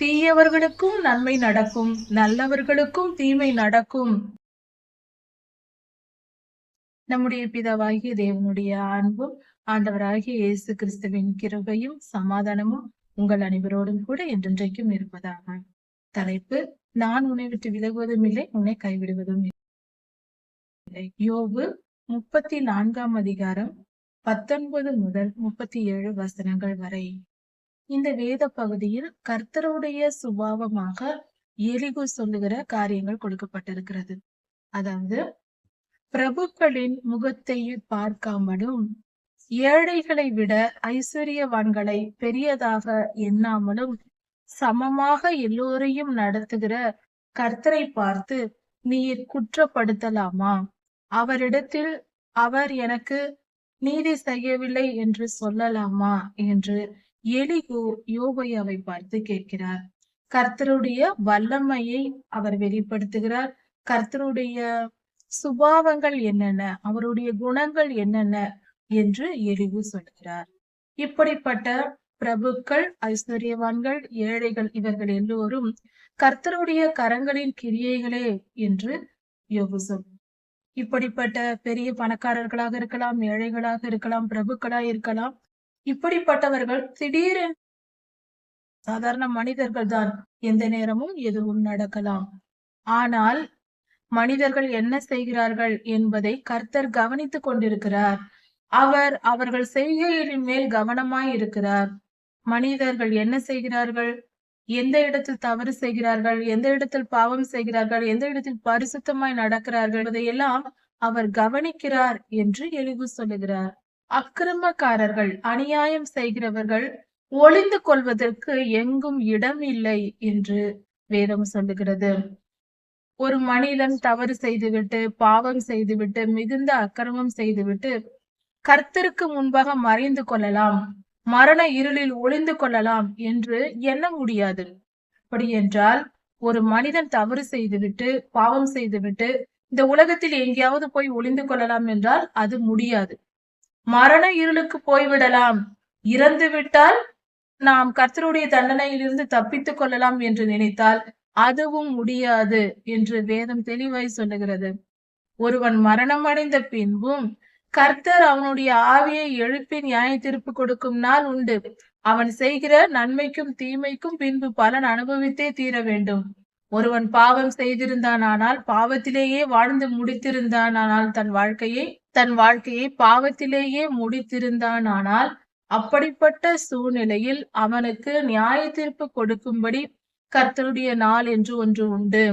தீயவர்களுக்கும் நன்மை நடக்கும் நல்லவர்களுக்கும் தீமை நடக்கும். நம்முடைய பிதாவாகிய தேவனுடைய அன்பும் ஆண்டவராகிய இயேசு கிறிஸ்துவின் கிருபையும் சமாதானமும் உங்கள் அனைவரோடும் கூட என்றென்றைக்கும் இருப்பதாக. தலைப்பு நான் உன்னை விட்டு விலகுவதும் இல்லை உன்னை கைவிடுவதும் இல்லை. யோபு முப்பத்தி நான்காம் அதிகாரம் பத்தொன்பது முதல் முப்பத்தி ஏழு வசனங்கள் வரை. இந்த வேத பகுதியில் கர்த்தருடைய சுபாவமாக எலிகு சொல்லுகிற காரியங்கள் கொடுக்கப்பட்டிருக்கிறது. அதாவது பிரபுக்களின் முகத்தை பார்க்காமலும் ஏழைகளை விட ஐஸ்வர்யவான்களை பெரியதாக எண்ணாமலும் சமமாக எல்லோரையும் நடத்துகிற கர்த்தரை பார்த்து நீர் குற்றப்படுத்தலாமா? அவரிடத்தில் அவர் எனக்கு நீதி செய்யவில்லை என்று சொல்லலாமா? என்று எலிகு யோகையாவை பார்த்து கேட்கிறார். கர்த்தருடைய வல்லமையை அவர் வெளிப்படுத்துகிறார். கர்த்தருடைய சுபாவங்கள் என்னென்ன? அவருடைய குணங்கள் என்னென்ன? என்று எலிகு சொல்கிறார். இப்படிப்பட்ட பிரபுக்கள் ஐஸ்வர்யவான்கள் ஏழைகள் இவர்கள் எல்லோரும் கர்த்தருடைய கரங்களின் கிரியைகளே என்று யோகு சொல் இப்படிப்பட்ட பெரிய பணக்காரர்களாக இருக்கலாம் ஏழைகளாக இருக்கலாம் பிரபுக்களாக இருக்கலாம் இப்படிப்பட்டவர்கள் திடீரென சாதாரண மனிதர்கள் தான் எந்த நேரமும் எதுவும் நடக்கலாம். ஆனால் மனிதர்கள் என்ன செய்கிறார்கள் என்பதை கர்த்தர் கவனித்துக் கொண்டிருக்கிறார். அவர் அவர்கள் செய்கைகளின் மேல் கவனமாய் இருக்கிறார். மனிதர்கள் என்ன செய்கிறார்கள்? எந்த இடத்தில் தவறு செய்கிறார்கள்? எந்த இடத்தில் பாவம் செய்கிறார்கள்? எந்த இடத்தில் பரிசுத்தமாய் நடக்கிறார்கள்? இதையெல்லாம் அவர் கவனிக்கிறார் என்று எளிவு சொல்லுகிறார். அக்கிரமக்காரர்கள் அநியாயம் செய்கிறவர்கள் ஒளிந்து கொள்வதற்கு எங்கும் இடம் இல்லை என்று வேதம் சொல்லுகிறது. ஒரு மனிதன் தவறு செய்துவிட்டு பாவம் செய்துவிட்டு மிகுந்த அக்கிரமம் செய்துவிட்டு கர்த்தருக்கு முன்பாக மறைந்து கொள்ளலாம் மரண இருளில் ஒளிந்து கொள்ளலாம் என்று எண்ண முடியாது. அப்படி என்றால் ஒரு மனிதன் தவறு செய்துவிட்டு பாவம் செய்துவிட்டு இந்த உலகத்தில் எங்கேயாவது போய் ஒளிந்து கொள்ளலாம் என்றால் அது முடியாது. மரண இருளுக்கு போய்விடலாம். இறந்து விட்டால் நாம் கர்த்தருடைய தண்டனையிலிருந்து தப்பித்துக் கொள்ளலாம் என்று நினைத்தால் அதுவும் முடியாது என்று வேதம் தெளிவாய் சொல்லுகிறது. ஒருவன் மரணம் அடைந்த பின்பும் கர்த்தர் அவனுடைய ஆவியை எழுப்பி நியாய தீர்ப்பு கொடுக்கும் நாள் உண்டு. அவன் செய்கிற நன்மைக்கும் தீமைக்கும் பின்பு பலன் அனுபவித்தே தீர வேண்டும். ஒருவன் பாவம் செய்திருந்தானால் பாவத்திலேயே வாழ்ந்து முடித்திருந்தானால் தன் வாழ்க்கையை தன் வாழ்க்கையை பாவத்திலேயே முடித்திருந்தானால் அப்படிப்பட்ட சூழ்நிலையில் அவனுக்கு நியாய தீர்ப்பு கொடுக்கும்படி கர்த்தருடைய நாள் என்று ஒன்று உண்டு.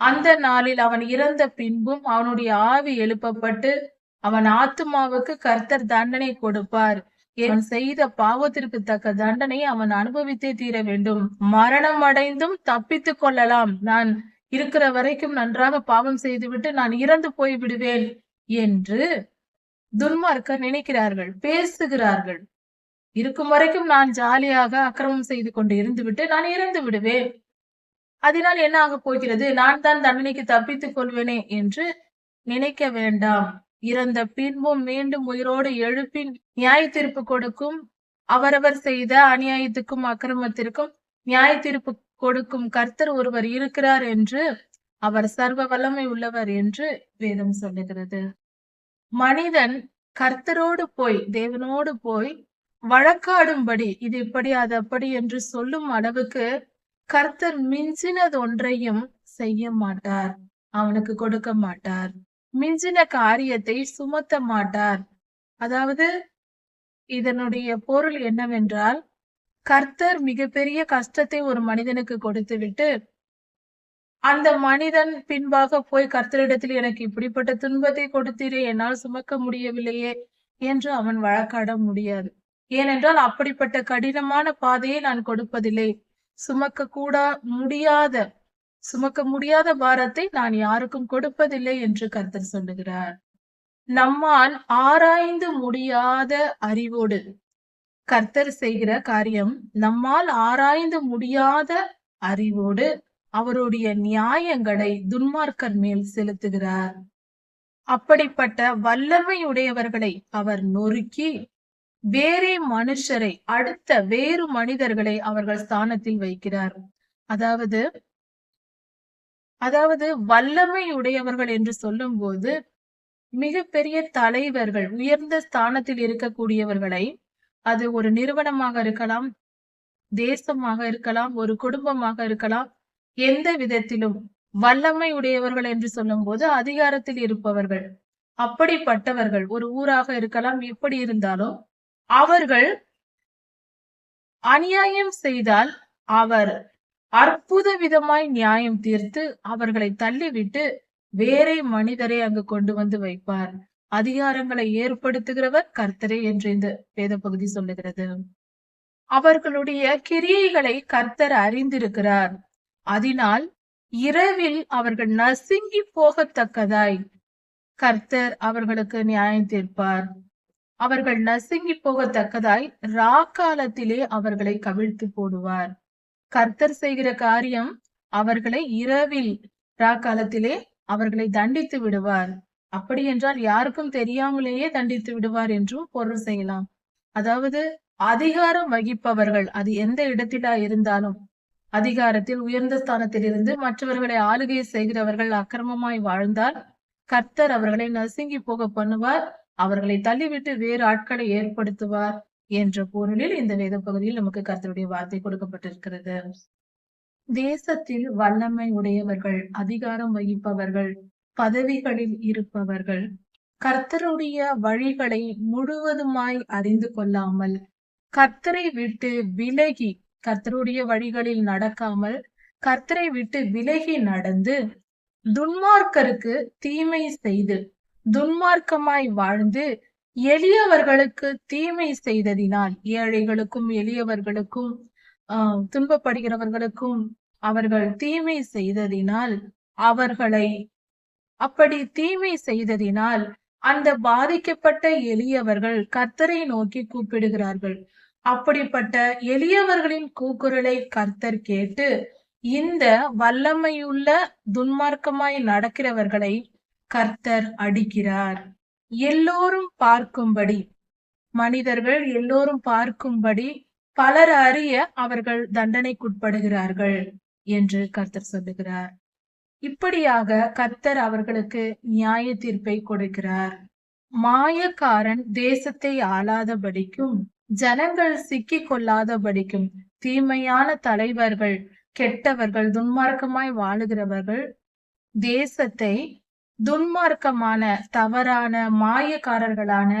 அந்த நாளில் அவன் இறந்த பின்பும் அவனுடைய ஆவி எழுப்பப்பட்டு அவன் ஆத்துமாவுக்கு கர்த்தர் தண்டனை கொடுப்பார். அவன் செய்த பாவத்திற்கு தக்க தண்டனை அவன் அனுபவித்தே தீர வேண்டும். மரணம் அடைந்தும் தப்பித்துக் கொள்ளலாம். நான் இருக்கிற வரைக்கும் நன்றாக பாவம் செய்துவிட்டு நான் இறந்து போய் விடுவேன் என்று துன்மார்க்க நினைக்கிறார்கள். பேசுகிறார்கள். இருக்கும் வரைக்கும் நான் ஜாலியாக அக்கிரமம் செய்து கொண்டு இருந்துவிட்டு நான் இறந்து விடுவேன். அதனால் என்ன ஆக போகிறது? நான் தான் தண்டனைக்கு தப்பித்துக் கொள்வேனே என்று நினைக்க வேண்டாம். இறந்த பின்பும் மீண்டும் உயிரோடு எழுப்பி நியாய தீர்ப்பு கொடுக்கும். அவரவர் செய்த அநியாயத்துக்கும் அக்கிரமத்திற்கும் நியாய தீர்ப்பு கொடுக்கும் கர்த்தர் ஒருவர் இருக்கிறார் என்று அவர் சர்வ வல்லமை உள்ளவர் என்று வேதம் சொல்லுகிறது. மனிதன் கர்த்தரோடு போய் தேவனோடு போய் வழக்காடும்படி இது இப்படி அது அப்படி என்று சொல்லும் அளவுக்கு கர்த்தர் மிஞ்சினது ஒன்றையும் செய்ய மாட்டார். அவனுக்கு கொடுக்க மாட்டார். மிஞ்சின காரியத்தை சுமத்த மாட்டார். அதாவது இதனுடைய பொருள் என்னவென்றால் கர்த்தர் மிகப்பெரிய கஷ்டத்தை ஒரு மனிதனுக்கு கொடுத்து விட்டு அந்த மனிதன் பின்பாக போய் கர்த்தரிடத்தில் எனக்கு இப்படிப்பட்ட துன்பத்தை கொடுத்தீரே என்னால் சுமக்க முடியவில்லையே என்று அவன் வழக்காட முடியாது. ஏனென்றால் அப்படிப்பட்ட கடினமான பாதையை நான் கொடுப்பதில்லை. சுமக்க கூட முடியாத சுமக்க முடியாத பாரத்தை நான் யாருக்கும் கொடுப்பதில்லை என்று கர்த்தர் சொல்லுகிறார். நம்மால் ஆராய்ந்து முடியாத அறிவோடு கர்த்தர் செய்கிற காரியம் நம்மால் ஆராய்ந்து முடியாத அறிவோடு அவருடைய நியாயங்களை துன்மார்க்கர் மேல் செலுத்துகிறார். அப்படிப்பட்ட வல்லமையுடையவர்களை அவர் நொறுக்கி வேறே மனுஷரை அடுத்த வேறு மனிதர்களை அவர்கள் ஸ்தானத்தில் வைக்கிறார். அதாவது அதாவது வல்லமை உடையவர்கள் என்று சொல்லும் போது மிகப்பெரிய தலைவர்கள் உயர்ந்த ஸ்தானத்தில் இருக்கக்கூடியவர்களை அது ஒரு நிறுவனமாக இருக்கலாம் தேசமாக இருக்கலாம் ஒரு குடும்பமாக இருக்கலாம் எந்த விதத்திலும் வல்லமை உடையவர்கள் என்று சொல்லும் போது அதிகாரத்தில் இருப்பவர்கள் அப்படிப்பட்டவர்கள் ஒரு ஊராக இருக்கலாம் எப்படி இருந்தாலும் அவர்கள் அநியாயம் செய்தால் அவர் அற்புத விதமாய் நியாயம் தீர்த்து அவர்களை தள்ளிவிட்டு வேறே மனிதரை அங்கு கொண்டு வந்து வைப்பார். அதிகாரங்களை ஏற்படுத்துகிறவர் கர்த்தரே என்று இந்த வேத பகுதி சொல்லுகிறது. அவர்களுடைய கிரியைகளை கர்த்தர் அறிந்திருக்கிறார். அதனால் இரவில் அவர்கள் நசுங்கி போகத்தக்கதாய் கர்த்தர் அவர்களுக்கு நியாயம் தீர்ப்பார். அவர்கள் நசுங்கி போகத்தக்கதாய் ராக்காலத்திலே அவர்களை கவிழ்த்து போடுவார். கர்த்தர் செய்கிற காரியம் அவர்களை இரவில் காலத்திலே அவர்களை தண்டித்து விடுவார். அப்படி என்றால் யாருக்கும் தெரியாமலேயே தண்டித்து விடுவார் என்றும் பொருள் செய்யலாம். அதாவது அதிகாரம் வகிப்பவர்கள் அது எந்த இடத்திலா இருந்தாலும் அதிகாரத்தில் உயர்ந்த ஸ்தானத்தில் இருந்து மற்றவர்களை ஆளுகை செய்கிறவர்கள் அக்கிரமமாய் வாழ்ந்தால் கர்த்தர் அவர்களை நசுங்கி போக பண்ணுவார். அவர்களை தள்ளிவிட்டு வேறு ஆட்களை ஏற்படுத்துவார். என்ற பொருளில் இந்த வேத பகுதியில் நமக்கு கர்த்தருடைய வார்த்தை கொடுக்கப்பட்டிருக்கிறது. தேசத்தில் வல்லமை உடையவர்கள் அதிகாரம் வகிப்பவர்கள் பதவிகளில் இருப்பவர்கள் கர்த்தருடைய வழிகளை முழுவதுமாய் அறிந்து கொள்ளாமல் கர்த்தரை விட்டு விலகி கர்த்தருடைய வழிகளில் நடக்காமல் கர்த்தரை விட்டு விலகி நடந்து துன்மார்க்கருக்கு தீமை செய்து துன்மார்க்கமாய் வாழ்ந்து எளியவர்களுக்கு தீமை செய்ததினால் ஏழைகளுக்கும் எளியவர்களுக்கும் ஆஹ் துன்பப்படுகிறவர்களுக்கும் அவர்கள் தீமை செய்ததினால் அவர்களை அப்படி தீமை செய்ததினால் அந்த பாதிக்கப்பட்ட எளியவர்கள் கர்த்தரை நோக்கி கூப்பிடுகிறார்கள். அப்படிப்பட்ட எளியவர்களின் கூக்குரலை கர்த்தர் கேட்டு இந்த வல்லமையுள்ள துன்மார்க்கமாய் நடக்கிறவர்களை கர்த்தர் அடிக்கிறார். எல்லோரும் பார்க்கும்படி. மனிதர்கள் எல்லோரும் பார்க்கும்படி பலர் அறிய அவர்கள் தண்டனைக்குட்படுகிறார்கள் என்று கர்த்தர் சொல்லுகிறார். இப்படியாக கர்த்தர் அவர்களுக்கு நியாய தீர்ப்பை கொடுக்கிறார். மாயக்காரன் தேசத்தை ஆளாதபடிக்கும் ஜனங்கள் சிக்கிக் கொள்ளாதபடிக்கும் தீமையான தலைவர்கள் கெட்டவர்கள் துன்மார்க்கமாய் வாழுகிறவர்கள் தேசத்தை துன்மார்க்கமான தவறான மாயக்காரர்களான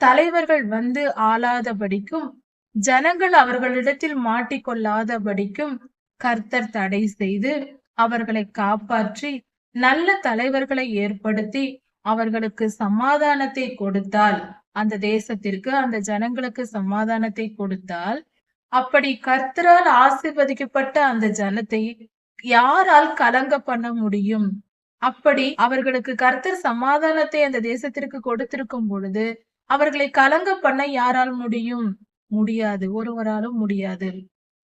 தலைவர்கள் வந்து ஆளாதபடிக்கும் ஜனங்கள் அவர்களிடத்தில் மாட்டிக்கொள்ளாதபடிக்கும் கர்த்தர் தடை செய்து அவர்களை காப்பாற்றி நல்ல தலைவர்களை ஏற்படுத்தி அவர்களுக்கு சமாதானத்தை கொடுத்தால் அந்த தேசத்திற்கு அந்த ஜனங்களுக்கு சமாதானத்தை கொடுத்தால் அப்படி கர்த்தரால் ஆசிர்வதிக்கப்பட்ட அந்த ஜனத்தை யாரால் கலங்க பண்ண முடியும்? அப்படி அவர்களுக்கு கர்த்தர் சமாதானத்தை அந்த தேசத்திற்கு கொடுத்திருக்கும் பொழுது அவர்களை கலங்க பண்ண யாரால் முடியும்? முடியாது. ஒருவராலும் முடியாது.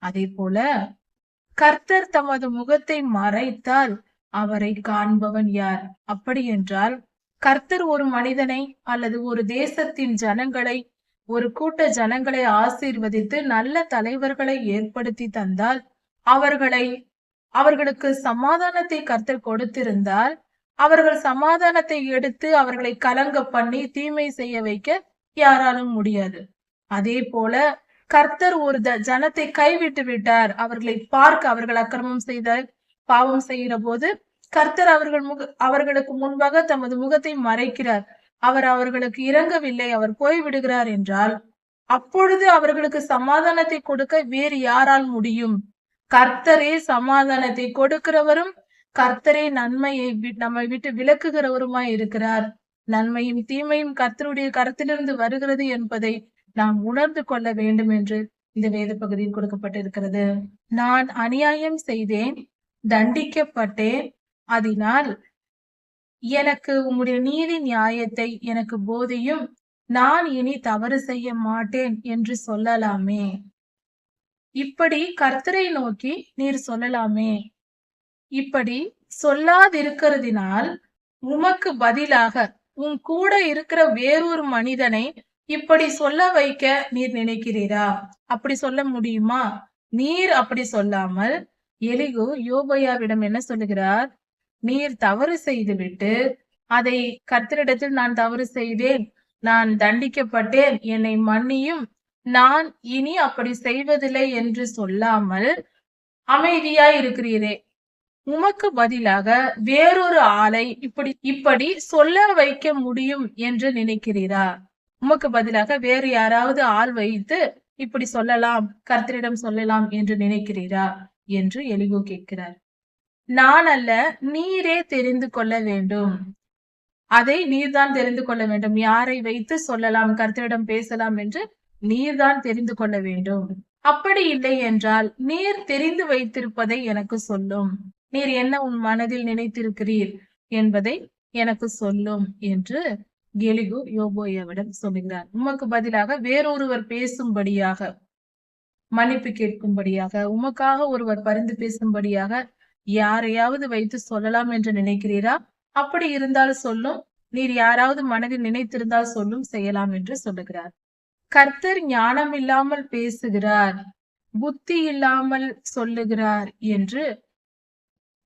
அதே போல கர்த்தர் தமது முகத்தை மறைத்தால் அவரை காண்பவன் யார்? அப்படி என்றால் கர்த்தர் ஒரு மனிதனை அல்லது ஒரு தேசத்தின் ஜனங்களை ஒரு கூட்ட ஜனங்களை ஆசீர்வதித்து நல்ல தலைவர்களை ஏற்படுத்தி தந்தால் அவர்களை அவர்களுக்கு சமாதானத்தை கர்த்தர் கொடுத்திருந்தால் அவர்கள் சமாதானத்தை எடுத்து அவர்களை கலங்க பண்ணி தீமை செய்ய வைக்க யாராலும் முடியாது. அதே போல கர்த்தர் ஒரு ஜனத்தை கைவிட்டு விட்டார். அவர்களை பார்க்க அவர்கள் அக்கிரமம் செய்த பாவம் செய்கிற போது கர்த்தர் அவர்கள் முக அவர்களுக்கு முன்பாக தமது முகத்தை மறைக்கிறார். அவர் அவர்களுக்கு இறங்கவில்லை அவர் போய்விடுகிறார் என்றால் அப்பொழுது அவர்களுக்கு சமாதானத்தை கொடுக்க வேறு யாரால் முடியும்? கர்த்தரே சமாதானத்தை கொடுக்கிறவரும் கர்த்தரே நன்மையை நம்மை விட்டு விலக்குகிறவருமாய் இருக்கிறார். நன்மையும் தீமையும் கர்த்தருடைய கருத்திலிருந்து வருகிறது என்பதை நாம் உணர்ந்து கொள்ள வேண்டும் என்று இந்த வேத பகுதியில் கொடுக்கப்பட்டிருக்கிறது. நான் அநியாயம் செய்தேன் தண்டிக்கப்பட்டேன் அதனால் எனக்கு உம்முடைய நீதி நியாயத்தை எனக்கு போதியும் நான் இனி தவறு செய்ய மாட்டேன் என்று சொல்லலாமே. இப்படி கர்த்தரை நோக்கி நீர் சொல்லலாமே. இப்படி சொல்லாதிருக்கிறதினால் உமக்கு பதிலாக உன் கூட இருக்கிற வேறொரு மனிதனை இப்படி சொல்ல வைக்க நீர் நினைக்கிறீரா? அப்படி சொல்ல முடியுமா? நீர் அப்படி சொல்லாமல் எலிகு யோபையாவிடம் என்ன சொல்லுகிறார்? நீர் தவறு செய்துவிட்டு அதை கர்த்தரிடத்தில் நான் தவறு செய்தேன் நான் தண்டிக்கப்பட்டேன் என்னை மன்னியும் நான் இனி அப்படி செய்வதில்லை என்று சொல்லாமல் அமைதியாய் இருக்கிறீரே. உமக்கு பதிலாக வேறொரு ஆளை இப்படி இப்படி சொல்ல வைக்க முடியும் என்று நினைக்கிறீரா? உமக்கு பதிலாக வேறு யாராவது ஆள் வைத்து இப்படி சொல்லலாம் கர்த்தரிடம் சொல்லலாம் என்று நினைக்கிறீரா? என்று எலிகோ கேட்கிறார். நான் அல்ல நீரே தெரிந்து கொள்ள வேண்டும். அதை நீர்தான் தெரிந்து கொள்ள வேண்டும். யாரை வைத்து சொல்லலாம் கர்த்தரிடம் பேசலாம் என்று நீர்தான் தெரிந்து கொள்ள வேண்டும். அப்படி இல்லை என்றால் நீர் தெரிந்து வைத்திருப்பதை எனக்கு சொல்லும். நீர் என்ன உன் மனதில் நினைத்திருக்கிறீர் என்பதை எனக்கு சொல்லும் என்று கெலிகு யோபோயாவிடம் சொல்லுகிறார் உமக்கு பதிலாக வேறொருவர் பேசும்படியாக மன்னிப்பு கேட்கும்படியாக உமக்காக ஒருவர் பரிந்து பேசும்படியாக யாரையாவது வைத்து சொல்லலாம் என்று நினைக்கிறீரா? அப்படி இருந்தால் சொல்லும். நீர் யாராவது மனதில் நினைத்திருந்தால் சொல்லும் செய்யலாம் என்று சொல்லுகிறார். கர்த்தர் ஞானம் இல்லாமல் பேசுகிறார் புத்தி இல்லாமல் சொல்லுகிறார் என்று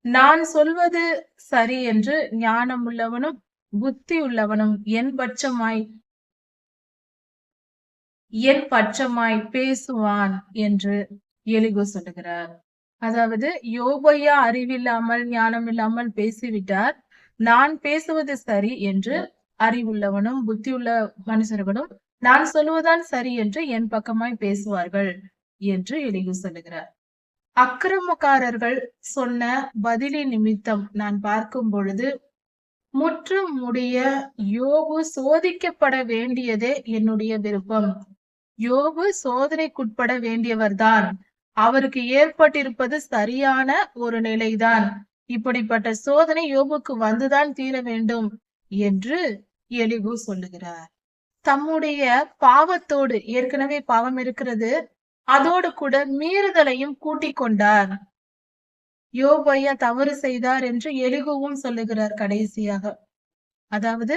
நான் சொல்வது சரி என்று ஞானம் உள்ளவனும் புத்தி உள்ளவனும் என் பட்சமாய் என் பட்சமாய் பேசுவான் என்று எலிகோ சொல்லுகிறார். அதாவது யோபையா அறிவில்லாமல் ஞானம் இல்லாமல் பேசிவிட்டார் நான் பேசுவது சரி என்று அறிவுள்ளவனும் புத்தி உள்ள மனுஷர்களும் நான் சொல்லுவதான் சரி என்று என் பக்கமாய் பேசுவார்கள் என்று எலிகு சொல்லுகிறார். அக்கிரமக்காரர்கள் சொன்ன பதிலி நிமித்தம் நான் பார்க்கும் பொழுது முற்றும் முடிய யோபு சோதிக்கப்பட வேண்டியதே என்னுடைய விருப்பம். யோபு சோதனைக்குட்பட வேண்டியவர்தான். அவருக்கு ஏற்பட்டிருப்பது சரியான ஒரு நிலைதான். இப்படிப்பட்ட சோதனை யோபுக்கு வந்துதான் தீர வேண்டும் என்று எலிகு சொல்லுகிறார். தம்முடைய பாவத்தோடு ஏற்கனவே பாவம் இருக்கிறது அதோடு கூட மீறுதலையும் கூட்டிக் கொண்டார். யோபையா தவறு செய்தார் என்று எலிகுவும் சொல்லுகிறார் கடைசியாக. அதாவது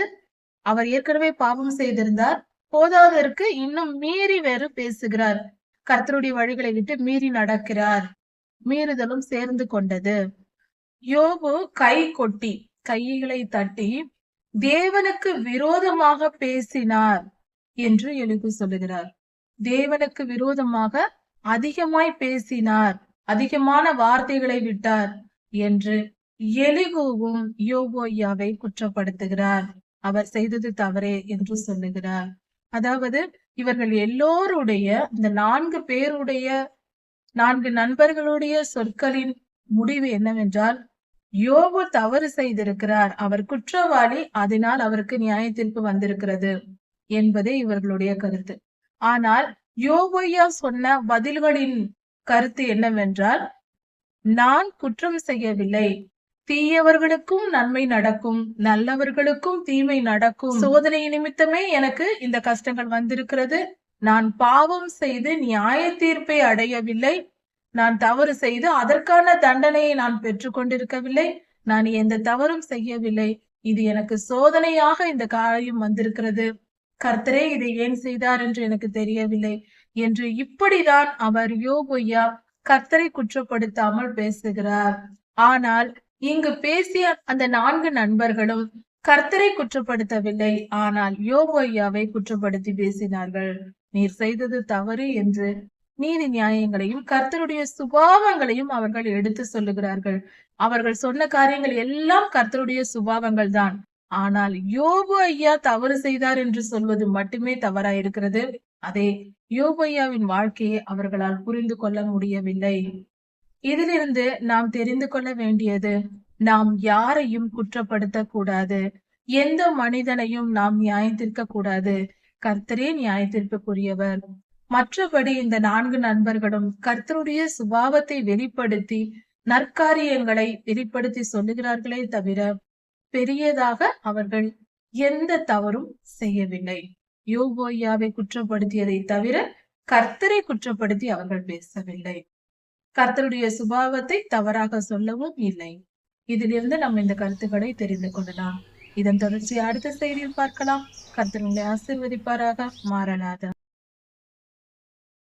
அவர் ஏற்கனவே பாவம் செய்திருந்தார் போதாதற்கு இன்னும் மீறி வேறு பேசுகிறார். கர்த்தருடைய வழிகளை விட்டு மீறி நடக்கிறார். மீறுதலும் சேர்ந்து கொண்டது. யோபு கை கொட்டி கைகளை தட்டி தேவனுக்கு விரோதமாக பேசினார் என்று எலிகு சொல்லுகிறார். தேவனுக்கு விரோதமாக அதிகமாய் பேசினார். அதிகமான வார்த்தைகளை விட்டார் என்று எலிகுவும் யோகோயாவை குற்றப்படுத்துகிறார். அவர் செய்தது தவறே என்று சொல்லுகிறார். அதாவது இவர்கள் எல்லோருடைய இந்த நான்கு பேருடைய நான்கு நண்பர்களுடைய சொற்களின் முடிவு என்னவென்றால் யோபு தவறு செய்திருக்கிறார். அவர் குற்றவாளி அதனால் அவருக்கு நியாய தீர்ப்பு வந்திருக்கிறது என்பதே இவர்களுடைய கருத்து. ஆனால் யோபையா சொன்ன பதில்களின் கருத்து என்னவென்றால் நான் குற்றம் செய்யவில்லை. தீயவர்களுக்கும் நன்மை நடக்கும் நல்லவர்களுக்கும் தீமை நடக்கும். சோதனை நிமித்தமே எனக்கு இந்த கஷ்டங்கள் வந்திருக்கிறது. நான் பாவம் செய்து நியாய தீர்ப்பை அடையவில்லை. நான் தவறு செய்து அதற்கான தண்டனையை நான் பெற்று கொண்டிருக்கவில்லை நான் எந்த தவறும் செய்யவில்லை. இது எனக்கு சோதனையாக இந்த காரியம் வந்திருக்கிறது. கர்த்தரே இதை ஏன் செய்தார் என்று எனக்கு தெரியவில்லை என்று இப்படிதான் அவர் யோபொய்யா கர்த்தரை குற்றப்படுத்தாமல் பேசுகிறார். ஆனால் இங்கு பேசிய அந்த நான்கு நண்பர்களும் கர்த்தரை குற்றப்படுத்தவில்லை. ஆனால் யோபொய்யாவை குற்றப்படுத்தி பேசினார்கள். நீர் செய்தது தவறு என்று நீதி நியாயங்களையும் கர்த்தருடைய சுபாவங்களையும் அவர்கள் எடுத்து சொல்லுகிறார்கள். அவர்கள் சொன்ன காரியங்கள் எல்லாம் கர்த்தருடைய சுபாவங்கள் தான். ஆனால் யோபு ஐயா தவறு செய்தார் என்று சொல்வது மட்டுமே தவறாயிருக்கிறது. அதே யோபு ஐயாவின் வாழ்க்கையை அவர்களால் புரிந்து கொள்ள முடியவில்லை. இதிலிருந்து நாம் தெரிந்து கொள்ள வேண்டியது நாம் யாரையும் குற்றப்படுத்த கூடாது எந்த மனிதனையும் நாம் நியாயத்திற்க கூடாது. கர்த்தரே நியாயத்திற்குரியவர். மற்றபடி இந்த நான்கு நண்பர்களும் கர்த்தருடைய சுபாவத்தை வெளிப்படுத்தி நற்காரியங்களை வெளிப்படுத்தி சொல்லுகிறார்களே தவிர பெரியதாக அவர்கள் எந்த தவறும் செய்யவில்லை. யோகோயாவை குற்றப்படுத்தியதை தவிர கர்த்தரை குற்றப்படுத்தி அவர்கள் பேசவில்லை. கர்த்தருடைய சுபாவத்தை தவறாக சொல்லவும் இல்லை. இதிலிருந்து நம்ம இந்த கருத்துக்களை தெரிந்து கொள்ளலாம். இதன் தொடர்ச்சி அடுத்த செய்தியில் பார்க்கலாம். கர்த்தர் ஆசிர்வதிப்பாராக. மாறலாத.